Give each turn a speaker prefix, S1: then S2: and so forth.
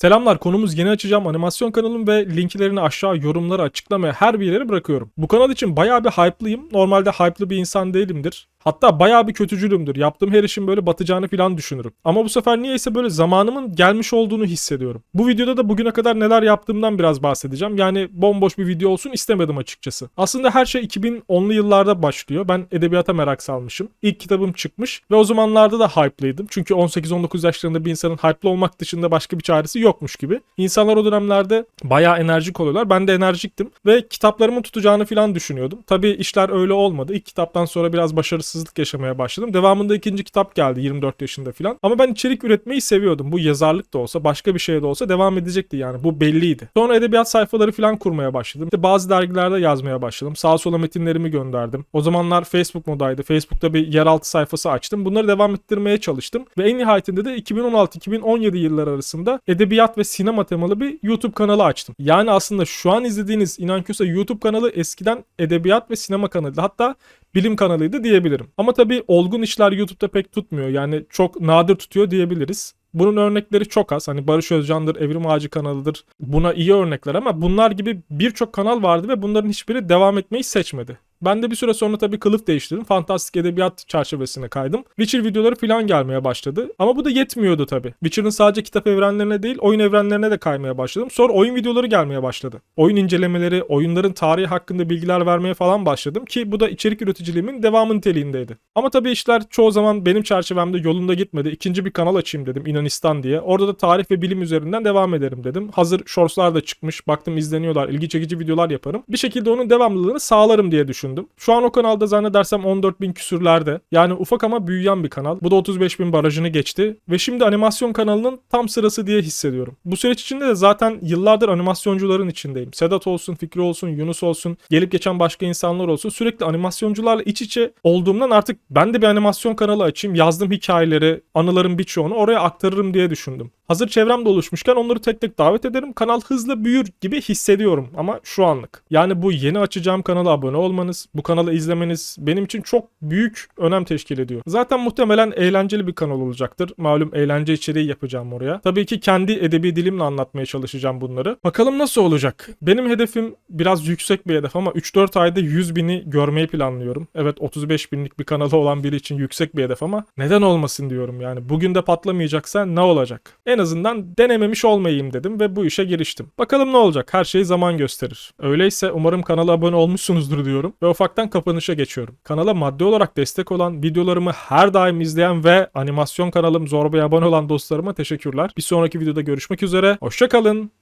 S1: Selamlar konumuz yeni açacağım animasyon kanalım ve linklerini aşağı yorumlara açıklamaya her bir yere bırakıyorum. Bu kanal için bayağı bir hype'lıyım. Normalde hype'lı bir insan değilimdir. Hatta bayağı bir kötücülümdür. Yaptığım her işin böyle batacağını falan düşünürüm. Ama bu sefer niyeyse böyle zamanımın gelmiş olduğunu hissediyorum. Bu videoda da bugüne kadar neler yaptığımdan biraz bahsedeceğim. Yani bomboş bir video olsun istemedim açıkçası. Aslında her şey 2010'lu yıllarda başlıyor. Ben edebiyata merak salmışım. İlk kitabım çıkmış ve o zamanlarda da hype'lıydım. Çünkü 18-19 yaşlarında bir insanın hype'lı olmak dışında başka bir çaresi yokmuş gibi. İnsanlar o dönemlerde bayağı enerjik oluyorlar. Ben de enerjiktim ve kitaplarımın tutacağını falan düşünüyordum. Tabii işler öyle olmadı. İlk kitaptan sonra biraz başarısızlık yaşamaya başladım. Devamında ikinci kitap geldi 24 yaşında falan. Ama ben içerik üretmeyi seviyordum. Bu yazarlık da olsa başka bir şey de olsa devam edecekti yani. Bu belliydi. Sonra edebiyat sayfaları falan kurmaya başladım. İşte bazı dergilerde yazmaya başladım. Sağa sola metinlerimi gönderdim. O zamanlar Facebook modaydı. Facebook'ta bir yeraltı sayfası açtım. Bunları devam ettirmeye çalıştım. Ve en nihayetinde de 2016-2017 yılları arasında edebiyat ve sinema temalı bir YouTube kanalı açtım. Yani aslında şu an izlediğiniz İnan Köse YouTube kanalı eskiden edebiyat ve sinema kanalıydı. Hatta bilim kanalıydı diyebilirim. Ama tabii olgun işler YouTube'da pek tutmuyor. Yani çok nadir tutuyor diyebiliriz. Bunun örnekleri çok az. Hani Barış Özcan'dır, Evrim Ağacı kanalıdır. Buna iyi örnekler ama bunlar gibi birçok kanal vardı ve bunların hiçbiri devam etmeyi seçmedi. Ben de bir süre sonra tabii kılıf değiştirdim. Fantastik edebiyat çerçevesine kaydım. Witcher videoları falan gelmeye başladı. Ama bu da yetmiyordu tabii. Witcher'ın sadece kitap evrenlerine değil oyun evrenlerine de kaymaya başladım. Sonra oyun videoları gelmeye başladı. Oyun incelemeleri, oyunların tarihi hakkında bilgiler vermeye falan başladım ki bu da içerik üreticiliğimin devamı niteliğindeydi. Ama tabii işler çoğu zaman benim çerçevemde yolunda gitmedi. İkinci bir kanal açayım dedim İnanistan diye. Orada da tarih ve bilim üzerinden devam ederim dedim. Hazır shortslar da çıkmış. Baktım izleniyorlar. ilgi çekici videolar yaparım. Bir şekilde onun devamlılığını sağlarım diye düşündüm. Şu an o kanalda zannedersem 14 bin küsürlerde. Yani ufak ama büyüyen bir kanal. Bu da 35 bin barajını geçti. Ve şimdi animasyon kanalının tam sırası diye hissediyorum. Bu süreç içinde de zaten yıllardır animasyoncuların içindeyim. Sedat olsun, Fikri olsun, Yunus olsun, gelip geçen başka insanlar olsun. Sürekli animasyoncularla iç içe olduğumdan artık ben de bir animasyon kanalı açayım. Yazdığım hikayeleri, anıların birçoğunu oraya aktarırım diye düşündüm. Hazır çevremde oluşmuşken onları tek tek davet ederim. Kanal hızla büyür gibi hissediyorum ama şu anlık. Yani bu yeni açacağım kanala abone olmanız, bu kanalı izlemeniz benim için çok büyük önem teşkil ediyor. Zaten muhtemelen eğlenceli bir kanal olacaktır. Malum eğlence içeriği yapacağım oraya. Tabii ki kendi edebi dilimle anlatmaya çalışacağım bunları. Bakalım nasıl olacak? Benim hedefim biraz yüksek bir hedef ama 3-4 ayda 100 bini görmeyi planlıyorum. Evet 35 binlik bir kanalı olan biri için yüksek bir hedef ama neden olmasın diyorum yani. Bugün de patlamayacaksa ne olacak? En azından denememiş olmayayım dedim ve bu işe giriştim. Bakalım ne olacak? Her şey zaman gösterir. Öyleyse umarım kanala abone olmuşsunuzdur diyorum ve ufaktan kapanışa geçiyorum. Kanala maddi olarak destek olan, videolarımı her daim izleyen ve animasyon kanalım Zorba'ya abone olan dostlarıma teşekkürler. Bir sonraki videoda görüşmek üzere. Hoşçakalın.